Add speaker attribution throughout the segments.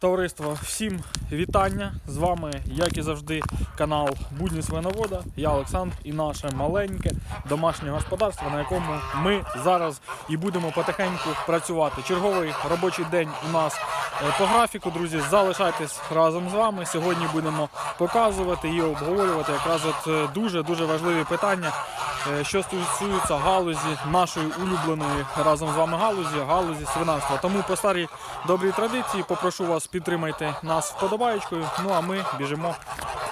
Speaker 1: Товариство, всім вітання! З вами, як і завжди, канал Будні Свиновода. Я Олександр і наше маленьке домашнє господарство, на якому ми зараз і будемо потихеньку працювати. Черговий робочий день у нас е, по графіку, друзі. Залишайтесь разом з вами. Сьогодні будемо показувати і обговорювати якраз от е, дуже дуже важливі питання, е, що стосуються галузі нашої улюбленої разом з вами галузі, галузі свинарства. Тому по старій добрій традиції попрошу вас підтримайте нас вподобаєчкою. Ну а ми біжимо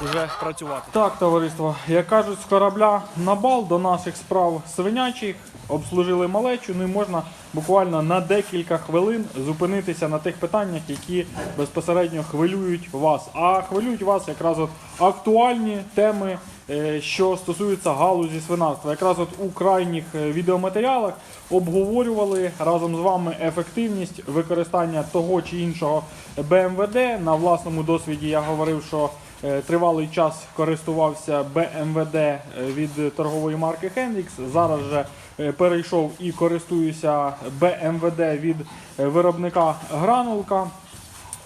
Speaker 1: вже працювати. Так, товариство, як кажуть, з корабля на бал до наших справ свинячих обслужили малечу. Ну і можна буквально на декілька хвилин зупинитися на тих питаннях, які безпосередньо хвилюють вас. А хвилюють вас якраз от актуальні теми, е, що стосуються галузі свинарства. Якраз от у крайніх е, відеоматеріалах обговорювали разом з вами ефективність використання того чи іншого БМВД. На власному досвіді я говорив, що тривалий час користувався БМВД е, від торгової марки Hendrix. Зараз же е, перейшов і користуюся БМВД від е, виробника Гранулка.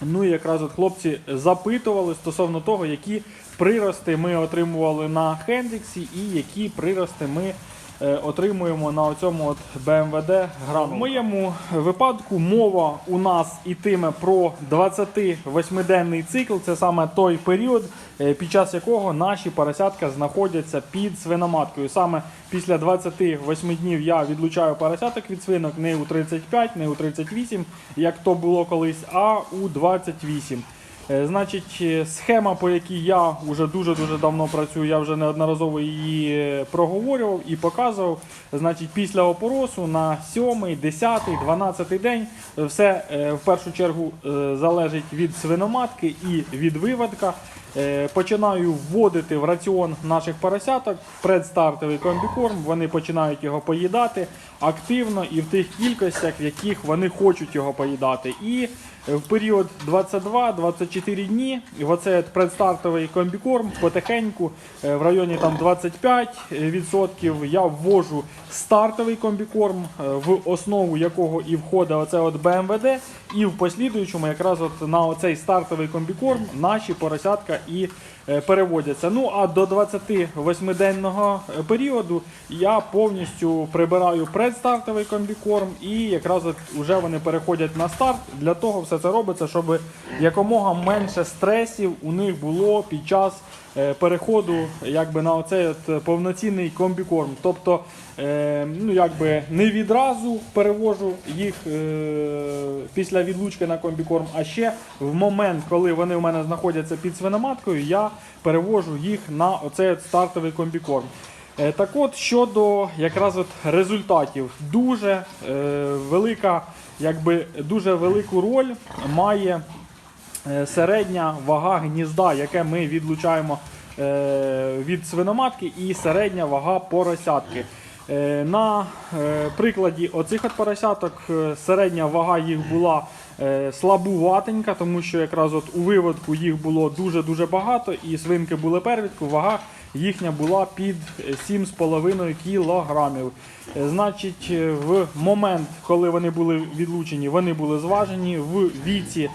Speaker 1: Ну і якраз от хлопці запитували стосовно того, які прирости ми отримували на Хендріксі і які прирости ми е, отримуємо на цьому BMWD грану. В моєму випадку мова у нас ітиме про 28-денний цикл. Це саме той період, е, під час якого наші поросятка знаходяться під свиноматкою. Саме після 28 днів я відлучаю поросяток від свинок не у 35, не у 38, як то було колись, а у 28. Е, Значить, е, схема, по якій я вже дуже-дуже давно працюю, я вже неодноразово її проговорював і показував. Значить, після опоросу на 7, 10, 12 день все е, в першу чергу залежить від свиноматки і від виводка. Починаю вводити в раціон наших поросяток предстартовий комбікорм. Вони починають його поїдати активно і в тих кількостях, в яких вони хочуть його поїдати. І в період 22-24 дні. В оцей предстартовий комбікорм потихеньку. Е, в районі там 25% я ввожу стартовий комбікорм, е, в основу якого і входить оце от БМВД, і в послідуючому якраз от на оцей стартовий комбікорм наші поросятка і е, переводяться. Ну а до 28-денного періоду я повністю прибираю предстартовий комбікорм і якраз от уже вони переходять на старт. Для того все це робиться, щоб якомога менше стресів у них було під час переходу якби на оцей от повноцінний комбікорм. Тобто, е, ну якби не відразу перевожу їх е, після відлучки на комбікорм, а ще в момент, коли вони у мене знаходяться під свиноматкою, я перевожу їх на оцей от стартовий комбікорм. Е, Так от щодо якраз от результатів, дуже е, велика, якби дуже велику роль має е, середня вага гнізда, яке ми відлучаємо е, від свиноматки, і середня вага поросятки. Е, На е, прикладі оцих от поросяток е, середня вага їх була е, слабуватенька, тому що якраз от у виводку їх було дуже-дуже багато, і свинки були первідку, вага їхня була під 7,5 кілограмів. Е, Значить, е, в момент, коли вони були відлучені, вони були зважені в віці е,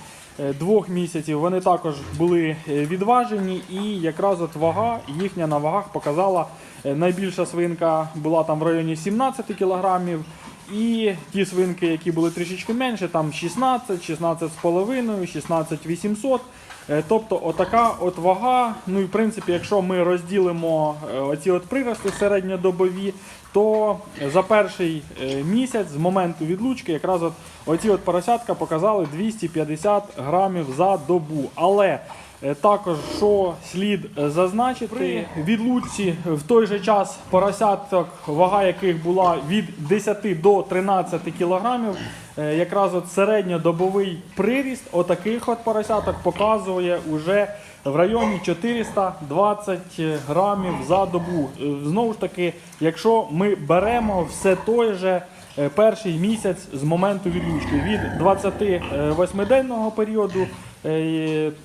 Speaker 1: двох місяців. Вони також були е, відважені, і якраз от вага їхня на вагах показала е, найбільша свинка була там в районі 17 кілограмів. І ті свинки, які були трішечки менше, там 16, 16,5, 16 800. Е, Тобто отака от вага. Ну і в принципі, якщо ми розділимо е, оці от прирости середньодобові, то за перший е, місяць з моменту відлучки якраз от оці от поросятка показали 250 грамів за добу. Але Е, Також, що слід е, зазначити, при відлучці в той же час поросяток, вага яких була від 10 до 13 кілограмів, якраз от середньодобовий приріст отаких от поросяток показує уже в районі 420 грамів за добу. Е, Знову ж таки, якщо ми беремо все той же е, перший місяць з моменту відлучки від 28-денного періоду Е,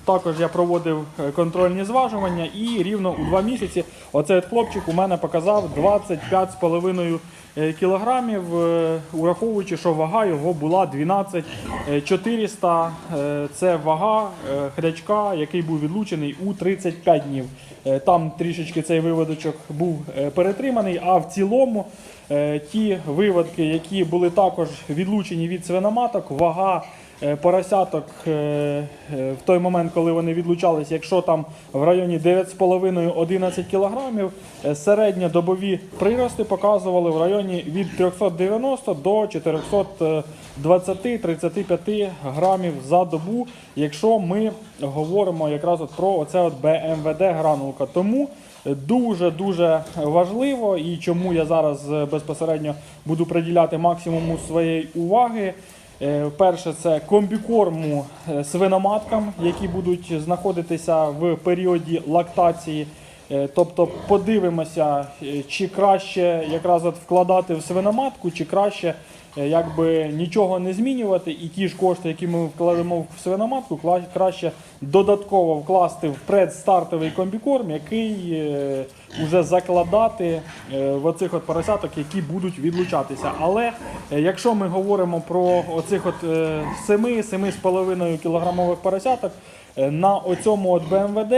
Speaker 1: Також я проводив е, контрольні зважування і рівно у два місяці оцей хлопчик у мене показав 25,5 е, кілограмів, е, ураховуючи, що вага його була 12 е, 400. Е, Це вага е, хрячка, який був відлучений у 35 днів. Е, Там трішечки цей виводочок був е, перетриманий, а в цілому е, ті виводки, які були також відлучені від свиноматок, вага е, поросяток е, е, в той момент, коли вони відлучались, якщо там в районі 9,5-11 кілограмів, е, середньодобові прирости показували в районі від 390 до 420-35 грамів за добу, якщо ми говоримо якраз от про оце от БМВД гранулка. Тому дуже дуже важливо і чому я зараз е, безпосередньо буду приділяти максимуму своєї уваги. Е, Перше, це комбікорму е, свиноматкам, які будуть знаходитися в періоді лактації. Е, Тобто подивимося, чи краще якраз от вкладати в свиноматку, чи краще якби нічого не змінювати, і ті ж кошти, які ми вкладемо в свиноматку, краще додатково вкласти в предстартовий комбікорм, який е, уже закладати е, в оцих от поросяток, які будуть відлучатися. Але е, якщо ми говоримо про оцих от 7-7,5 кілограмових поросяток, е, на оцьому от БМВД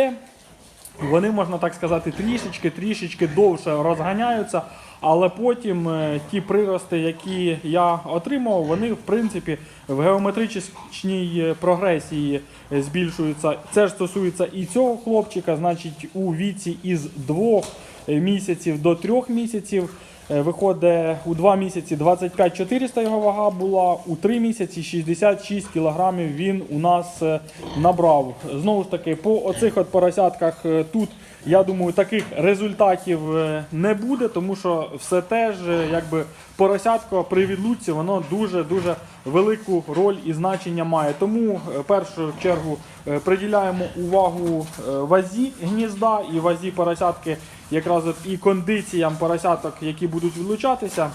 Speaker 1: вони, можна так сказати, трішечки, трішечки довше розганяються, але потім е, ті прирости, які я отримав, вони в принципі в геометричній е, прогресії збільшуються. Це ж стосується і цього хлопчика, значить, у віці із двох місяців до трьох місяців. Е, Виходить у 2 місяці 25 400 його вага була, у 3 місяці 66 кілограмів він у нас е, набрав. Знову ж таки, по оцих от поросятках е, тут, я думаю, таких результатів не буде, тому що все теж, якби поросятко при відлучці, воно дуже-дуже велику роль і значення має. Тому в першу чергу приділяємо увагу вазі гнізда і вазі поросятки, якраз от і кондиціям поросяток, які будуть відлучатися.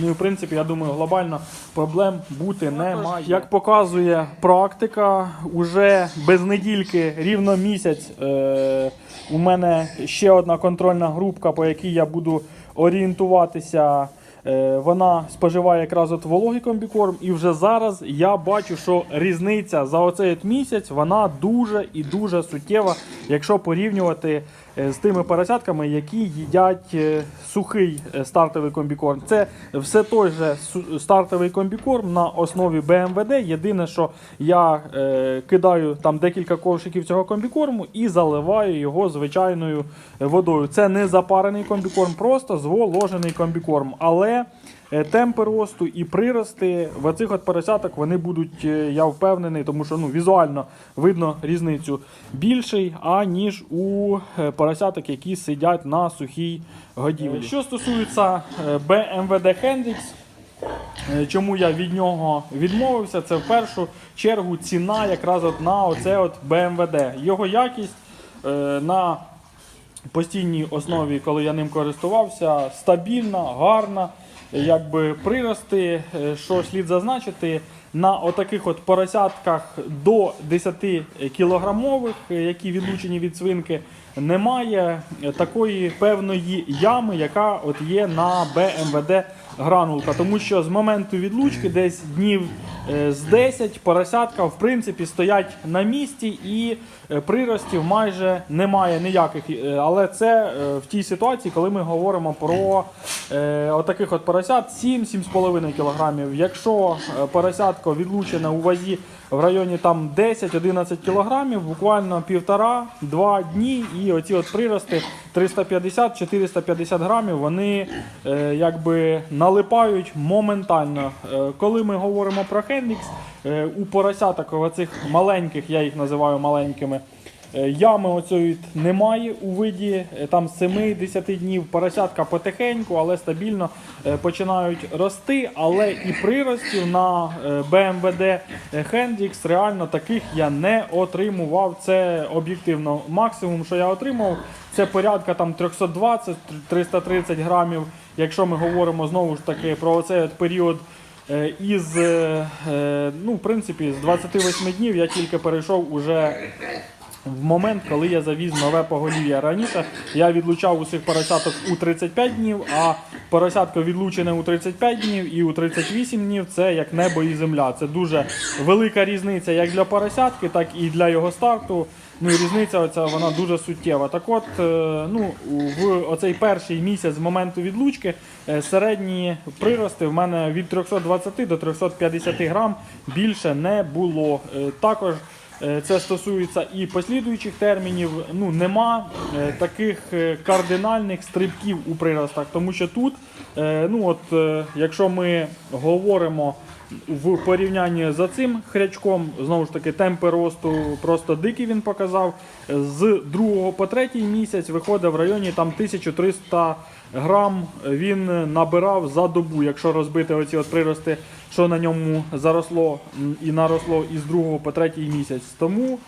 Speaker 1: Ну і в принципі, я думаю, глобально проблем бути немає. Як показує практика, уже без недільки, рівно місяць, е, у мене ще одна контрольна групка, по якій я буду орієнтуватися. Е, Вона споживає якраз от вологий комбікорм, і вже зараз я бачу, що різниця за оцей от місяць вона дуже і дуже суттєва, якщо порівнювати з тими поросятками, які їдять е, сухий е, стартовий комбікорм. Це все той же стартовий комбікорм на основі БМВД. Єдине, що я е, кидаю там декілька ковшиків цього комбікорму і заливаю його звичайною водою. Це не запарений комбікорм, просто зволожений комбікорм. Але е, темпи росту і прирости в оцих от поросяток вони будуть, е, я впевнений, тому що ну, візуально видно різницю більший, аніж у е, поросяток, які сидять на сухій годівлі. Що стосується е, BMWD Hendrix, Е, Чому я від нього відмовився? Це в першу чергу ціна якраз от на оце от BMWD. Його якість е, на постійній основі, коли я ним користувався, стабільна, гарна. Якби прирости, е, що слід зазначити, на отаких от поросятках до 10 кілограмових, е, які відлучені від свинки, немає такої певної ями, яка от є на БМВД гранулка. Тому що з моменту відлучки, десь днів е, з 10, поросятка в принципі стоять на місці і е, приростів майже немає ніяких. Е, Але це в тій ситуації, коли ми говоримо про отаких от поросят 7-7,5 кілограмів. Якщо поросятко відлучене у вазі в районі там 10-11 кілограмів, буквально півтора-два дні, і оці от прирости 350-450 грамів, вони е, якби налипають моментально. Е, коли ми говоримо про хенлікс, е, у поросяток оцих маленьких, я їх називаю маленькими. Е, Ями оцієї немає у виді е, там 7-10 днів. Поросятка потихеньку, але стабільно е, починають рости. Але і приростів на BMWD Hendrix реально таких я не отримував. Це об'єктивно. Максимум, що я отримав, це порядка там 320-330 грамів. Якщо ми говоримо знову ж таки про оцей от період Із, ну, в принципі, з 28 днів я тільки перейшов уже в момент, коли я завіз нове поголів'я. Раніше я відлучав усіх поросяток у 35 днів, а поросятко відлучене у 35 днів і у 38 днів це як небо і земля. Це дуже велика різниця як для поросятки, так і для його старту. Ну різниця оця вона дуже суттєва. Так от, е, ну, в оцей перший місяць з моменту відлучки е, середні прирости в мене від 320 до 350 грам більше не було. Е, Також Це стосується і послідуючих термінів. Ну нема е, таких е, кардинальних стрибків у приростах, тому що тут, е, ну от, е, якщо ми говоримо в порівнянні за цим хрячком, знову ж таки, темпи росту просто дикі він показав. З другого по третій місяць виходить в районі там 1300 грам він набирав за добу, якщо розбити оці от прирости, що на ньому заросло і наросло із другого по третій місяць. Тому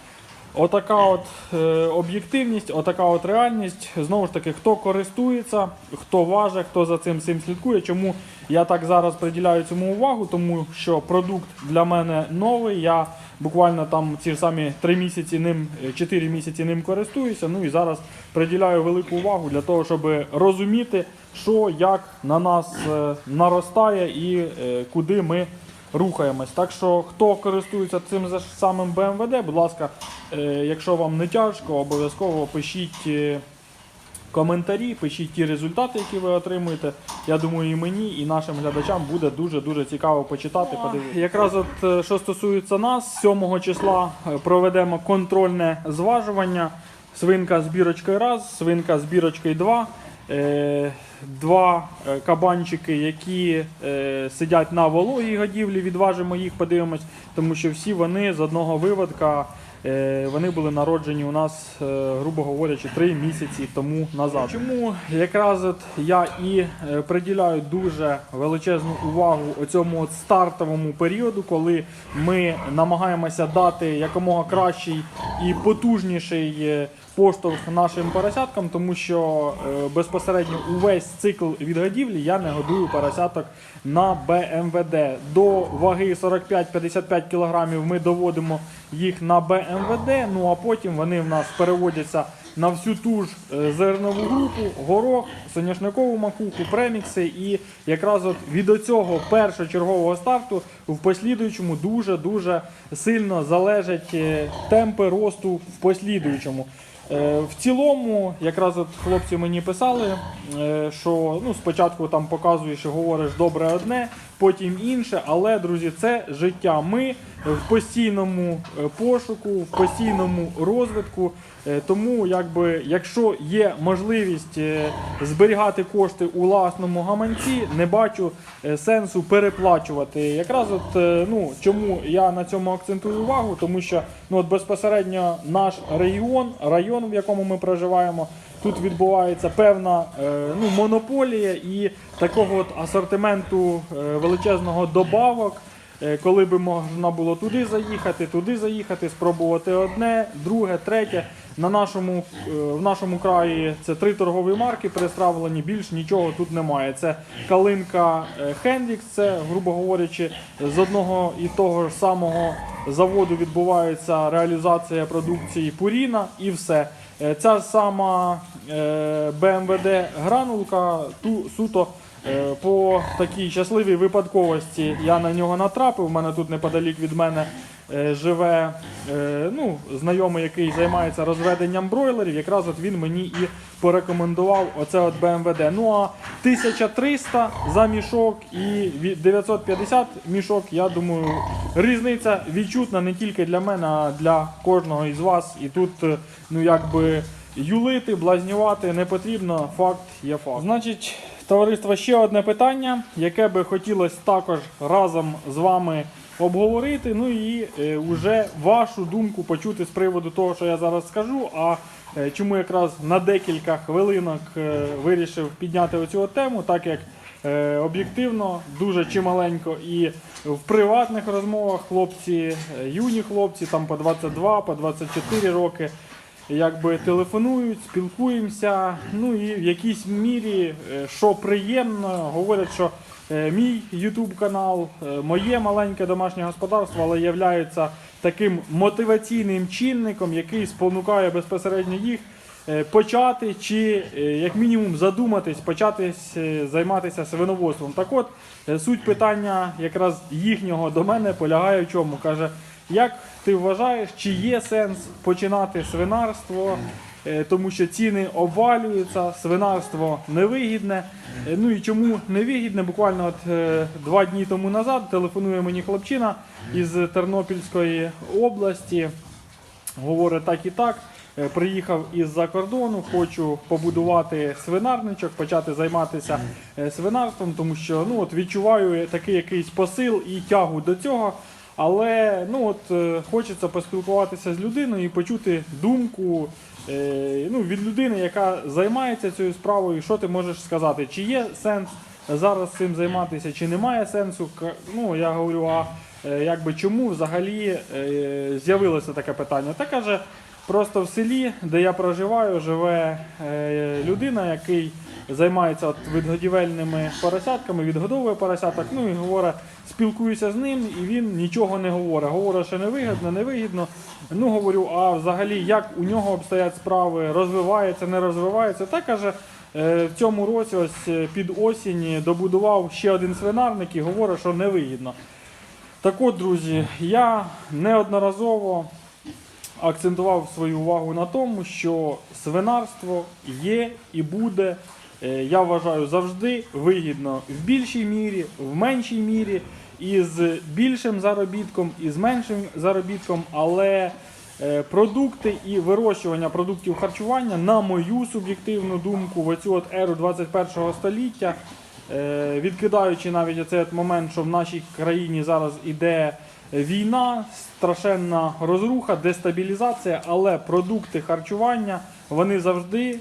Speaker 1: отака от е, об'єктивність, отака от реальність. Знову ж таки, хто користується, хто важить, хто за цим всім слідкує. Чому я так зараз приділяю цьому увагу? Тому що продукт для мене новий. Я буквально там ці ж самі 3 місяці ним, 4 місяці ним користуюся. Ну і зараз приділяю велику увагу для того, щоб розуміти, що як на нас е, наростає і е, куди ми рухаємось. Так що, хто користується цим самим БМВД, будь ласка, е, якщо вам не тяжко, обов'язково пишіть. Коментарі, пишіть ті результати, які ви отримуєте. Я думаю, і мені, і нашим глядачам буде дуже-дуже цікаво почитати. Подивитися. Якраз от е, що стосується нас, 7 числа е, проведемо контрольне зважування. Свинка з бірочкою раз, свинка з бірочкою два. Е, Два кабанчики, які е, сидять на вологій годівлі, відважимо їх, подивимось, тому що всі вони з одного виводка Вони були народжені у нас, е, грубо говорячи, три місяці тому назад. Чому якраз от я і е, приділяю дуже величезну увагу цьому стартовому періоду, коли ми намагаємося дати якомога кращий і потужніший е, поштовх нашим поросяткам, тому що е, безпосередньо увесь цикл відгодівлі я не годую поросяток на БМВД. До ваги 45-55 кг ми доводимо їх на БМВД, ну а потім вони в нас переводяться на всю ту ж е, зернову групу, горох, соняшникову макуху, премікси. І якраз от від оцього першочергового старту в послідуючому дуже-дуже сильно залежать е, темпи росту в послідуючому. Е, В цілому, якраз от хлопці мені писали, е, що ну, спочатку там показуєш і говориш добре одне, потім інше, але, друзі, це життя. Ми в постійному е, пошуку, в постійному розвитку. Е, Тому, якби, якщо є можливість е, зберігати кошти у власному гаманці, не бачу сенсу переплачувати. Якраз от ну чому я на цьому акцентую увагу, тому що ну от безпосередньо наш регіон, район, в якому ми проживаємо. Тут відбувається певна е, ну, монополія і такого от асортименту е, величезного добавок. Е, Коли би можна було туди заїхати, туди заїхати, спробувати одне, друге, третє. На нашому, е, в нашому краї це три торгові марки представлені, більш нічого тут немає. Це калинка е, Хендрікс, це, грубо говорячи, з одного і того ж самого заводу відбувається реалізація продукції Пуріна і все. Ця сама БМВД гранулка ту суто по такій щасливій випадковості я на нього натрапив. У мене тут неподалік від мене е, живе е, ну, знайомий, який займається розведенням бройлерів. Якраз от він мені і порекомендував оце от БМВД. Ну а 1300 за мішок і 950 мішок, я думаю, різниця відчутна не тільки для мене, а для кожного із вас. І тут, е, ну якби. Юлити, блазнювати не потрібно, факт є факт. Значить, товариство, ще одне питання, яке би хотілося також разом з вами обговорити. Ну і е, уже вашу думку почути з приводу того, що я зараз скажу. А е, чому якраз на декілька хвилинок е, вирішив підняти оцю тему, так як е, об'єктивно дуже чималенько і в приватних розмовах хлопці, е, юні хлопці, там по 22, по 24 роки. Якби телефонують, спілкуємося. Ну і в якійсь мірі, е, що приємно, говорять, що е, мій YouTube канал, е, моє маленьке домашнє господарство, але є таким мотиваційним чинником, який спонукає безпосередньо їх почати чи як мінімум задуматись, почати е, займатися свиноводством. Так от суть питання якраз їхнього до мене полягає в чому. Каже, як ти вважаєш, чи є сенс починати свинарство? Е, Тому що ціни обвалюються, свинарство невигідне. Е, Ну і чому невигідне? Буквально от е, два дні тому назад телефонує мені хлопчина із Тернопільської області. Говорить так і так. Приїхав із-за кордону, хочу побудувати свинарничок, почати займатися свинарством, тому що ну от відчуваю такий якийсь посил і тягу до цього. Але ну от е, хочеться поспілкуватися з людиною і почути думку е, ну, від людини, яка займається цією справою. Що ти можеш сказати? Чи є сенс зараз цим займатися, чи немає сенсу? Ну я говорю, а е, якби чому взагалі з'явилося таке питання? Та каже, просто в селі, де я проживаю, живе людина, який займається от відгодівельними поросятками, відгодовує поросяток. Ну і говорить, спілкуюся з ним, і він нічого не говорить. Говорить, що невигідно, невигідно. Ну говорю, а взагалі як у нього обстоять справи, розвивається, не розвивається. Та каже. е, В цьому році, ось е, під осінь, добудував ще один свинарник і говорить, що невигідно. Так от, друзі, я неодноразово акцентував свою увагу на тому, що свинарство є і буде, я вважаю, завжди вигідно в більшій мірі, в меншій мірі, і з більшим заробітком, і з меншим заробітком, але е, продукти і вирощування продуктів харчування, на мою суб'єктивну думку, в оцю от еру 21 століття, е, відкидаючи навіть оцей от момент, що в нашій країні зараз іде війна, страшенна розруха, дестабілізація, але продукти харчування вони завжди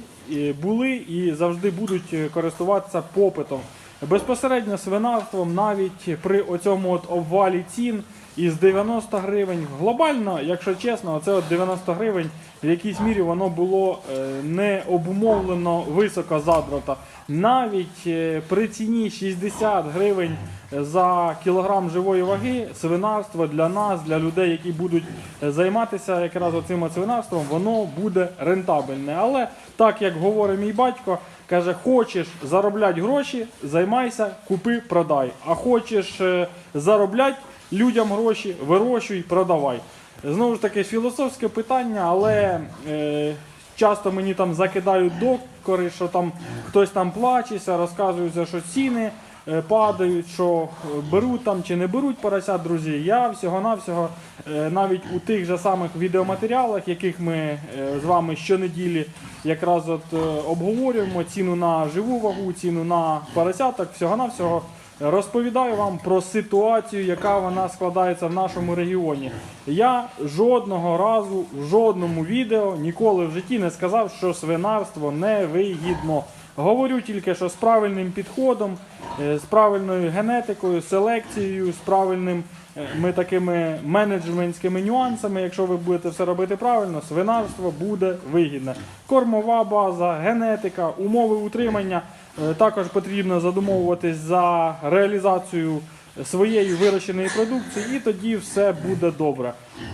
Speaker 1: були і завжди будуть е, користуватися попитом. Безпосередньо свинарством навіть при оцьому от обвалі цін із 90 гривень глобально, якщо чесно, це от 90 гривень в якійсь мірі воно було е, не обумовлено високо задрата. Навіть е, при ціні 60 гривень за кілограм живої ваги свинарство для нас, для людей, які будуть е, займатися якраз оцим свинарством, воно буде рентабельне. Але так як говорить мій батько, каже: хочеш заробляти гроші, займайся, купи, продай. А хочеш е, заробляти людям гроші, вирощуй, продавай. Знову ж таки, філософське питання, але е, часто мені там закидають докори, що там хтось там плачеться, розказується, що ціни е, падають, що е, беруть там чи не беруть поросят, друзі. Я всього-навсього е, навіть у тих же самих відеоматеріалах, яких ми е, з вами щонеділі якраз от е, обговорюємо ціну на живу вагу, ціну на поросяток, всього-навсього. Розповідаю вам про ситуацію, яка вона складається в нашому регіоні. Я жодного разу в жодному відео ніколи в житті не сказав, що свинарство невигідно. Говорю тільки, що з правильним підходом, е, з правильною генетикою, селекцією, з правильним ми такими менеджментськими нюансами, якщо ви будете все робити правильно, свинарство буде вигідне. Кормова база, генетика, умови утримання. Е, Також потрібно задумовуватись за реалізацію своєї вирощеної продукції, і тоді все буде добре.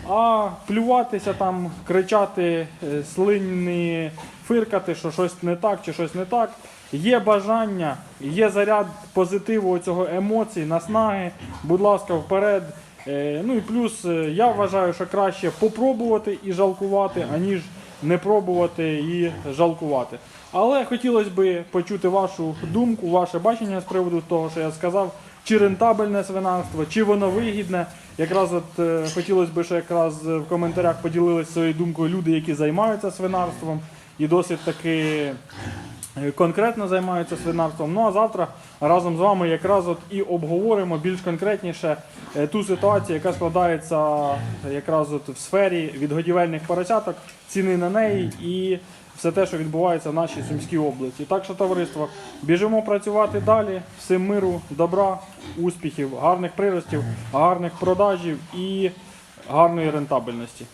Speaker 1: А плюватися там, кричати, е, слинні, фиркати, що щось не так чи щось не так. Є бажання, є заряд позитиву цього емоцій, наснаги. Будь ласка, вперед. Е, Ну і плюс е, я вважаю, що краще попробувати і жалкувати, аніж не пробувати і жалкувати. Але хотілося б почути вашу думку, ваше бачення з приводу того, що я сказав, чи рентабельне свинарство, чи воно вигідне. Якраз от е, хотілося б, що якраз в коментарях поділилися своєю думкою люди, які займаються свинарством і досить таки конкретно займаються свинарством. Ну а завтра разом з вами якраз от і обговоримо більш конкретніше е, ту ситуацію, яка складається якраз от в сфері відгодівельних поросяток, ціни на неї і все те, що відбувається в нашій Сумській області. Так що, товариство, біжимо працювати далі. Всім миру, добра, успіхів, гарних приростів, гарних продажів і гарної рентабельності.